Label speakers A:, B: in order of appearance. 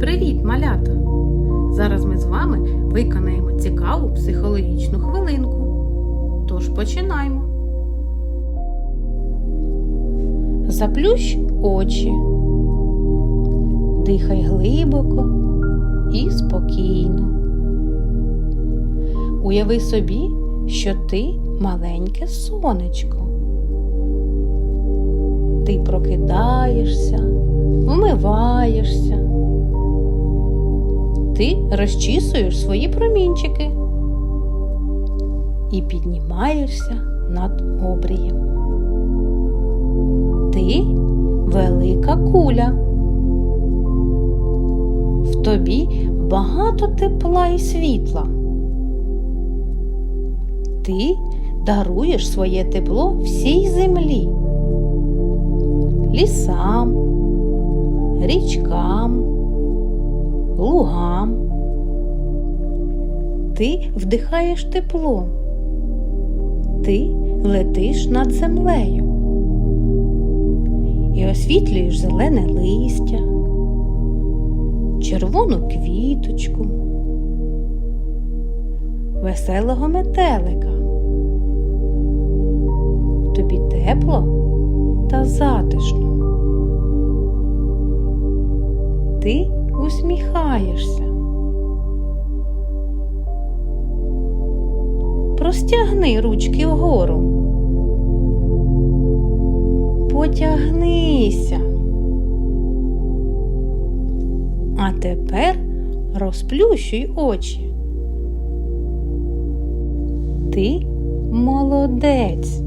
A: Привіт, малята! Зараз ми з вами виконаємо цікаву психологічну хвилинку. Тож починаємо. Заплющ очі. Дихай глибоко і спокійно. Уяви собі, що ти маленьке сонечко. Ти прокидаєшся, вмиваєшся. Ти розчісуєш свої промінчики і піднімаєшся над обрієм. Ти велика куля. В тобі багато тепла і світла. Ти даруєш своє тепло всій землі, лісам, річкам, лугам. Ти вдихаєш тепло. Ти летиш над землею і освітлюєш зелене листя, червону квіточку, веселого метелика. Тобі тепло та затишно. Ти усміхаєшся. Простягни ручки вгору. Потягнися. А тепер розплющуй очі. Ти молодець.